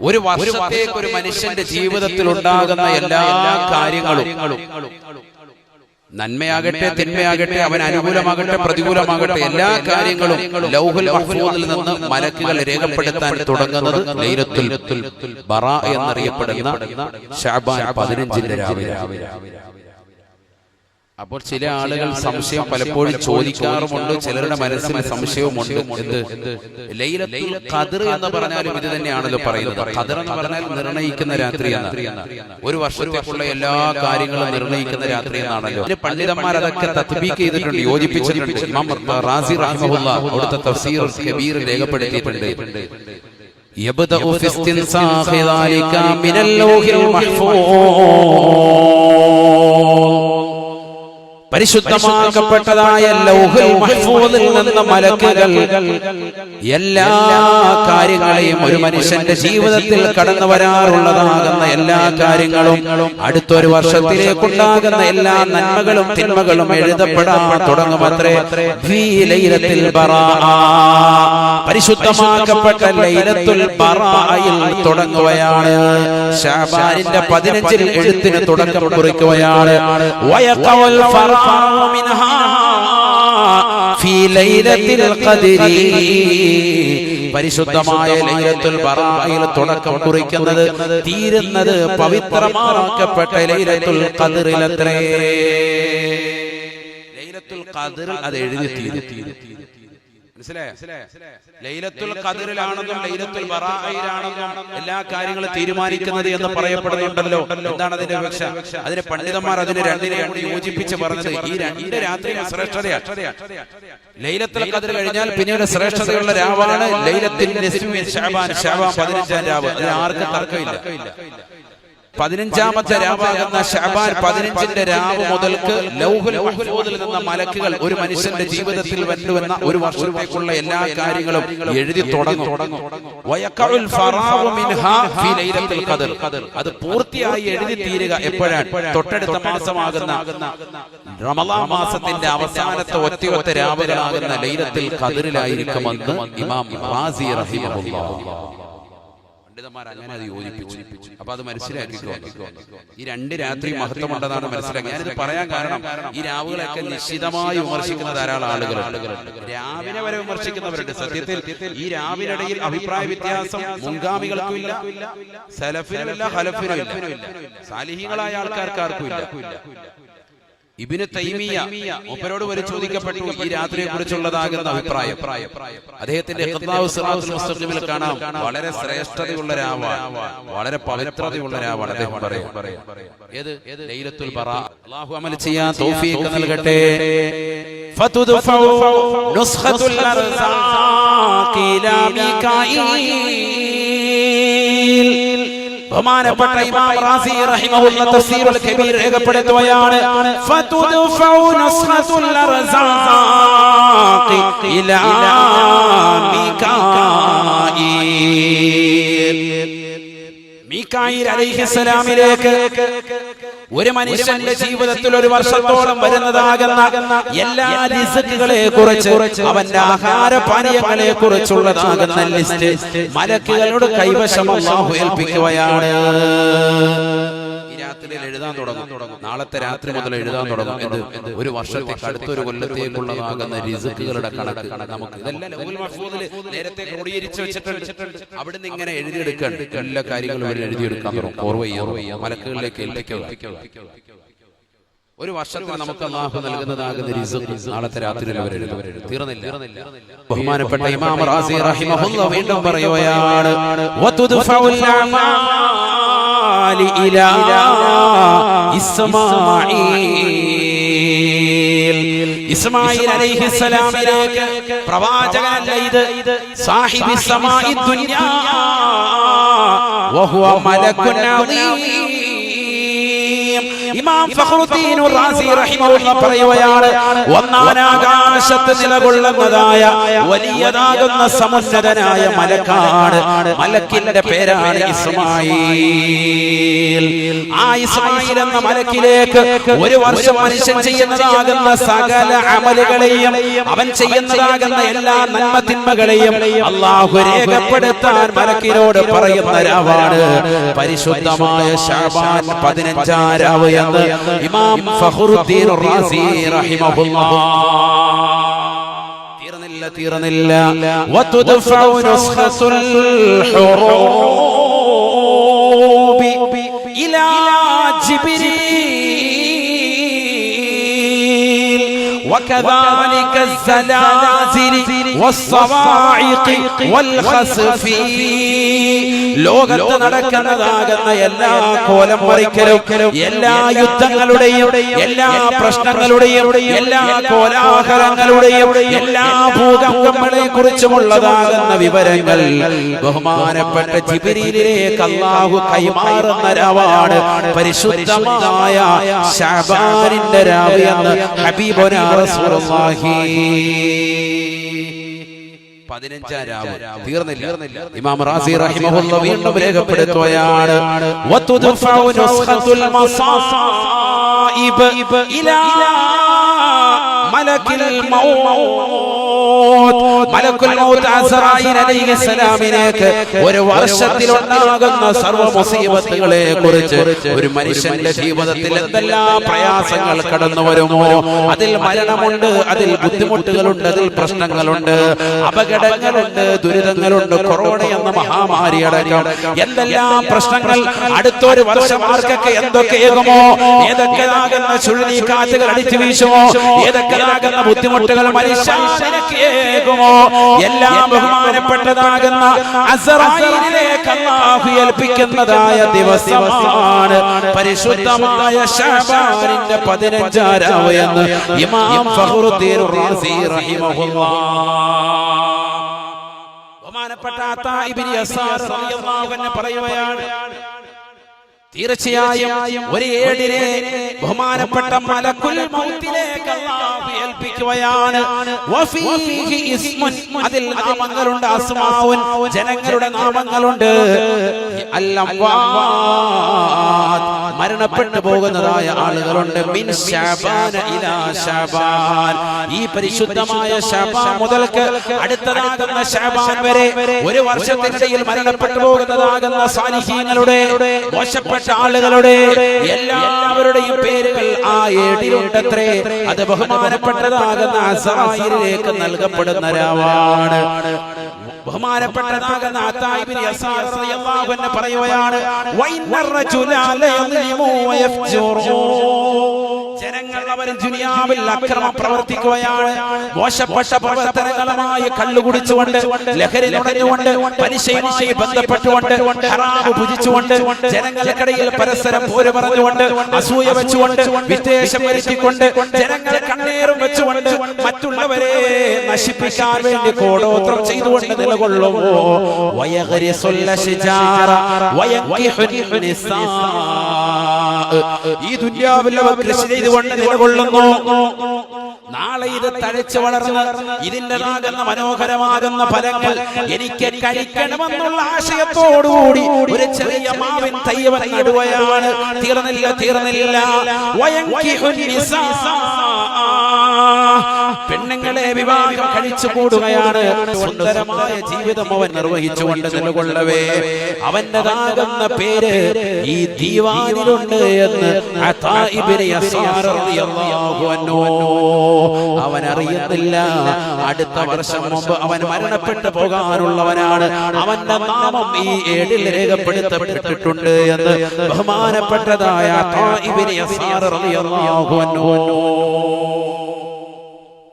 ഒരു വർഷത്തേക്ക് ഒരു മനുഷ്യന്റെ ജീവിതത്തിൽ ഉണ്ടാകുന്ന എല്ലാ കാര്യങ്ങളും. നന്മയാകട്ടെ തിന്മയാകട്ടെ അവൻ അനുകൂലമാകട്ടെ പ്രതികൂലമാകട്ടെ എല്ലാ കാര്യങ്ങളും ലൗഹുൽ മഹ്ഫൂദിൽ നിന്ന് മലക്കുകൾ രേഖപ്പെടുത്താൻ തുടങ്ങുന്നത് ലൈലത്തുൽ ബറ എന്നറിയപ്പെടുന്ന ഷാബാൻ പതിനഞ്ചിന്റെ രാവിലെ. അപ്പോൾ ചില ആളുകൾ സംശയം പലപ്പോഴും ചോദിക്കാറുമുണ്ട് ചിലരുടെ മനസ്സിൽ സംശയവുമുണ്ട് എന്ത് ലൈലത്തുൽ ഖദർ എന്ന് പറഞ്ഞാലും ഇത് തന്നെയാണല്ലോ പറയുന്നത് ഖദർ എന്ന് പറഞ്ഞാൽ നിർണയിക്കുന്ന രാത്രി എന്നാണ് ഒരു വർഷത്തേക്കുള്ള എല്ലാ കാര്യങ്ങളും നിർണയിക്കുന്ന രാത്രി എന്നാണല്ലോ അതിന് പണ്ഡിതന്മാർ അതൊക്കെ തത്ബീക്ക് ചെയ്തിട്ടുണ്ട് യോജിപ്പിച്ചിട്ടുണ്ട് ഇമാം റാസി റഹ്മഹുല്ല അവിടുത്തെ തഫ്സീർ കബീർ രേഖപ്പെടുത്തിയിട്ടുണ്ട് يبدأ في استنساخ ذلك من اللوح المحفوظ പരിശുദ്ധമാക്കപ്പെട്ടതായ മലക്കുകൾ. എല്ലാ കാര്യങ്ങളെയും ഒരു മനുഷ്യന്റെ ജീവിതത്തിൽ കടന്നു വരാറുള്ളതാകുന്ന എല്ലാ കാര്യങ്ങളും അടുത്തൊരു വർഷത്തിലേക്കുണ്ടാകുന്ന എല്ലാ നന്മകളും തിന്മകളും എഴുതപ്പെടാൻ തുടങ്ങുമത്രേ. ലൈലത്തിൽ. പരിശുദ്ധമാക്കപ്പെട്ട ലൈലത്തുൽ തുടങ്ങുകയാണ്. ഷാബാനിന്റെ പതിനഞ്ചിൽ എഴുത്തിന് തുടക്കം കുറിക്കുകയാണ്. പരിശുദ്ധമായ ലൈലത്തുൽ ബറായിൽ തുടക്കം കുറിക്കുന്നത് തീരുന്നത് പവിത്രമാക്കപ്പെട്ട ലൈലത്തുൽ ഖദ്റിലത്രേ. ലൈലത്തുൽ ഖദ്ർ അത് എഴുതി തീരും. ലൈലത്തുൽ ഖദറിലാണെന്നും ലൈലത്തുൽ ബറായിലാണെന്നും എല്ലാ കാര്യങ്ങളും തീരുമാനിക്കുന്നത് എന്ന് പറയപ്പെടുന്നുണ്ടല്ലോ. എന്താണ് അതിന്റെ വിവക്ഷ? അതിന് പണ്ഡിതന്മാർ അതിന് രണ്ടിനെ രണ്ട് യോജിപ്പിച്ച് പറഞ്ഞത് ഈ രണ്ട് രാത്രി ശ്രേഷ്ഠതയാണ് ലൈലത്തുൽ ഖദർ കഴിഞ്ഞാൽ പിന്നീട് ശ്രേഷ്ഠതയുള്ള രാവാണ് ലൈലത്തിൽ ശഅബാൻ ശഅബാൻ പതിനഞ്ചാം രാവ്. അതിന് ആർക്കും തർക്കമില്ല. പതിനഞ്ചാമത്തെ രാവാകുന്ന ഷാബാൻ പതിനഞ്ചിന്റെ രാവ് മുതൽക്ക് ലൗഹുൽ മഹ്ഫൂദിൽ നിന്ന മലക്കുകൾ ഒരു മനുഷ്യന്റെ ജീവിതത്തിൽ വരുന്നുവെന്ന ഒരു വർഷത്തേക്കുള്ള എല്ലാ കാര്യങ്ങളും എഴുതി തുടങ്ങും. അത് പൂർത്തിയായി എഴുതി തീരുക എപ്പോഴാണ്? തൊട്ടടുത്ത മാസമാകുന്ന റമളാൻ മാസത്തിന്റെ അവസാനത്തെ ഒറ്റയൊറ്റ രാവിലാകുന്ന ലൈലത്തിൽ കതിരിലായിരിക്കുമെന്ന് ഇമാം റാസി റഹിമഹുല്ലാഹ് പണ്ഡിതന്മാർ അങ്ങനെ അത് യോജിപ്പിച്ചു. അപ്പൊ അത് മനസ്സിലാക്കിക്കോ? ഈ രണ്ട് രാത്രി മഹത്വമുണ്ടെന്നാണ് മനസ്സിലാക്കി. ഞാനിത് പറയാൻ കാരണം ഈ രാവുകളൊക്കെ നിശ്ചിതമായി വിമർശിക്കുന്ന ധാരാളം ആളുകളുണ്ട്. രാവിലെ വരെ വിമർശിക്കുന്നവരുണ്ട്. സത്യത്തിൽ ഈ രാവിനിടയിൽ അഭിപ്രായ വ്യത്യാസം മുൻഗാമികൾക്കും ഇല്ല സലഫിനുമില്ല ഹലഫിനുമില്ല. സാലിഹികളായ ആൾക്കാർക്ക് ആർക്കും ഇല്ല ഇബിന് തൈമിയ മൂപ്പരോട് വരെ ചോദിക്കപ്പെട്ടു ഈ രാത്രിയെ കുറിച്ചുള്ളതാകുന്ന അഭിപ്രായം. അദ്ദേഹത്തിന്റെ കാണാം. വളരെ ശ്രേഷ്ഠതയുള്ള രാവാണ്. വളരെ പവിത്രതയുള്ള രാവാണ് അദ്ദേഹം പറയും ചെയ്യാൻ നൽകട്ടെ. നുസ്ഖത്തുൽ അർസാഖി ഇലാ മീകായിൽ ബഹുമാനപ്പെട്ട ഇമാം റാസി റഹിമഹുല്ല തഫ്സീറുൽ കബീർ രേഖപ്പെടുത്തുകയാണ് ഫതുദ്ഫഉ നസ്ഖത്തുൽ അർസാഖി ഇലാ മീകായിൽ മീകായിൽ അലൈഹിസ്സലാമിലേക്ക് ഒരു മനുഷ്യന്റെ ജീവിതത്തിൽ ഒരു വർഷത്തോളം വരുന്നതാകുന്ന എല്ലാ ലിസ്റ്റുകളെ കുറിച്ച് അവന്റെ ആഹാര പാനീയങ്ങളെ കുറിച്ചുള്ളതാകുന്ന ലിസ്റ്റ് മലക്കുകളോട് കൈവശം ഏൽപ്പിക്കുകയാണ്. രാത്രിയിൽ എഴുതാൻ തുടങ്ങും. നാളത്തെ രാത്രി മുതൽ എഴുതാൻ തുടങ്ങും. എന്ത് ഒരു വർഷത്തേക്ക് അടുത്തൊരു കൊല്ലത്തേക്കുള്ളതാകുന്ന റിസുക്കുകളുടെ കണക്ക് നമുക്ക് ഇതെല്ലാം നേരത്തെ ക്രോഡീകരിച്ച് വെച്ചിട്ടുണ്ട്. അവിടുന്ന് ഇങ്ങനെ എഴുതിയെടുക്കാൻ എല്ലാ കാര്യങ്ങളും ഇവർ എഴുതിയെടുക്കാൻ തുടങ്ങും. ഓർവയ്യ മലക്കുകളിലേക്ക് ഏൽപ്പിക്കുക. ഒരു വർഷത്തിൽ നമുക്ക് അള്ളാഹു നൽകുന്നതാകുന്ന നാളത്തെ രാത്രിയിൽ അവർ തീർന്നില്ല. ബഹുമാനപ്പെട്ട ഇമാം റാസി റഹിമഹുല്ല വീണ്ടും പറയുകയാണ് അമാലി ഇലാ ഇസ്മാഈൽ. ഇസ്മായിൽ അലൈഹിസ്സലാമിലേക്ക് പ്രവാചകനല്ല ഇത് സാഹിബി സമായി ദുനിയാ. വഹുവ മലക്കുൻ ഇമാം ഫഖ്റുദ്ദീൻ റാസി റഹിമഹുള്ള പറയുകയാണ് ഒന്നാനാകാശത്ത് നിലകൊള്ളുന്നതായ വലിയതാകുന്ന സമുന്നതനായ മലക്കാണ് മലക്കിന്റെ പേരാണ് ഇസ്മായിൽ. ആ ഇസ്മായിൽ എന്ന മലക്കിലേക്ക് ഒരു വർഷം മനുഷ്യൻ ചെയ്യുന്നതാകുന്ന സകല അമലുകളെയും അവൻ ചെയ്യുന്നതാകുന്ന എല്ലാ നന്മ തിന്മകളെയും അള്ളാഹു രേഖപ്പെടുത്താൻ മലക്കിനോട് പറയുന്ന രാവാണ് പരിശുദ്ധമായ ഷാബാൻ പതിനഞ്ചാം രാവ് എന്ന് ഇമാം ഫഖറുദ്ദീൻ റാസി റഹിമഹുല്ലാഹ് തീർന്നില്ല തീർന്നില്ല വതുദ്ഫഉ നുസ്ഖത്തുൽ ഹുറൂബി ഇലാ ജിബ്രീൽ وكذلك الزلازل والصواعق والخسف ലോകത്ത് നടക്കുന്നതാകുന്ന എല്ലാ കോലം മറിക്കലും എല്ലാ യുദ്ധങ്ങളുടെയും എല്ലാ പ്രശ്നങ്ങളുടെയും എല്ലാ കോലാഹലങ്ങളുടെയും എല്ലാ ഭൂകമ്പങ്ങളെ കുറിച്ചുമുള്ളതാകുന്ന വിവരങ്ങൾ ബഹുമാനപ്പെട്ട ജിബിരിയിലേക്ക് അള്ളാഹു കൈമാറുന്ന രാവാണ് പരിശുദ്ധമായ ശബാനിന്റെ രാവ് എന്ന് ഹബീബുനാ റസൂലുള്ളാഹി. പതിനഞ്ചാം രാവ്. തീർന്നില്ല. ഇമാം റാസി റഹിമഹുല്ല വീണ്ടും രേഖപ്പെടുത്തുകയാണ്. മലക്കിൽ മൗത്ത് മലക്കുൽ ഒരു വർഷത്തിലുണ്ടാകുന്ന സർവ മുസീബത്തുകളെ കുറിച്ച് ഒരു മനുഷ്യന്റെ ജീവിതത്തിൽ എന്തെല്ലാം പ്രയാസങ്ങൾ കടന്നു വരുമോ അതിൽ മരണമുണ്ട് അതിൽ ബുദ്ധിമുട്ടുകളുണ്ട് അതിൽ പ്രശ്നങ്ങളുണ്ട്. അപകടങ്ങളുണ്ട് ദുരിതങ്ങളുണ്ട് കൊറോണ എന്ന മഹാമാരി അടക്കം എന്തെല്ലാം പ്രശ്നങ്ങൾ അടുത്തൊരു വർഷം ആർക്കൊക്കെ എന്തൊക്കെയാകുമോ ഏതൊക്കെയാകുന്ന ചുഴലിക്കാറ്റുകൾ അടിച്ചു വീശുമോ ഏതൊക്കെയാകുന്ന ബുദ്ധിമുട്ടുകൾ മനുഷ്യകുമോ എല്ലാം ബഹുമാനപ്പെട്ടതാകുന്ന അസറായിലേക്ക് അല്ലാഹു ഏൽപ്പിക്കുന്നതായ ദിവസമാണ്. പരിശുദ്ധമായ ഷാബാനിന്റെ പതിനഞ്ചാരാവ് എന്ന് ഇമാം ഫഖറുദ്ദീൻ റാസി റഹിമഹുല്ലാഹ് ബഹുമാനപ്പെട്ട പറയുകയാണ്. തീർച്ചയായും ഒരു ഏടിനെ ബഹുമാനപ്പെട്ട മലക്കുൽ മൗത്തിലേക്ക് അല്ലാഹു ഇസ്മുൻ. അതിൽ നാമങ്ങളുണ്ട് അസ്മാവുൻ. ജനങ്ങളുടെ നാമങ്ങളുണ്ട്. അല്ല മരണപ്പെട്ടു പോകുന്നതായ ആളുകളുണ്ട്. മിൻ ഇലാ ഈ പരിശുദ്ധമായ മുതൽക്ക് അടുത്തതാകുന്ന ശഅബാൻ വരെ ഒരു വർഷത്തിനിടയിൽ മരണപ്പെട്ടു പോകുന്നതാകുന്ന സാലിഹീങ്ങളുടെ മോശപ്പെട്ട ആളുകളുടെ എല്ലാവരുടെയും പേരുകൾ ആ ഏടിലുണ്ടത്രേ. അത് ബഹുമാനപ്പെട്ടതാകുന്ന അസായിലേക്ക് നൽകപ്പെടുന്ന രാവാണ് ബഹുമാനപ്പെട്ടതാകുന്ന പറയുകയാണ് അവർ പ്രവർത്തിക്കുകയാണ്. മോശപ്പെട്ട പ്രവർത്തനങ്ങളുമായി ബന്ധപ്പെട്ടുകൊണ്ട് ജനങ്ങൾക്കിടയിൽ പരസ്പരം പോര് പറഞ്ഞുകൊണ്ട് അസൂയ വെച്ചുകൊണ്ട് വിദ്വേഷം വരുത്തിക്കൊണ്ട് ജനങ്ങൾ കണ്ണേറും വെച്ചുകൊണ്ട് മറ്റുള്ളവരെ നശിപ്പിക്കാൻ വേണ്ടി കോടോത്രം ചെയ്തുകൊണ്ട് നിലകൊള്ളുമോ? വയകരി ഈ ദുന്യാവിൽ കൃഷി ചെയ്തുകൊണ്ട് നിലകൊള്ളുന്നു. നാളെ ഇത് തഴച്ചു വളർന്ന് ഇതിന്റെതാകുന്ന മനോഹരമാകുന്ന ഫലങ്ങൾ എനിക്ക് കഴിക്കണമെന്നുള്ള ആശയത്തോടുകൂടി ഒരു ചെറിയ മാവിൻ തയ്യവൻ നടുവയാണ് തീർന്നില്ല തീർന്നില്ല. നിസാ. പെണ്ണുങ്ങളെ വിവാഹം കഴിച്ചു കൂടുകയാണ്. സുന്ദരമായ ജീവിതം അവൻ നിർവഹിച്ചുകൊണ്ട് നിലകൊള്ളവേ അവന്റെതാകുന്ന പേര് ഈ ദീവാനിലുണ്ട് എന്ന് അവൻ അറിയുന്നില്ല അടുത്ത വർഷം മുമ്പ് അവൻ മരണപ്പെട്ടു പോകാനുള്ളവനാണ്. അവന്റെ നാമം ഈ ഏടിൽ രേഖപ്പെടുത്തപ്പെട്ടിട്ടുണ്ട് എന്ന് ബഹുമാനപ്പെട്ടതായ അതാ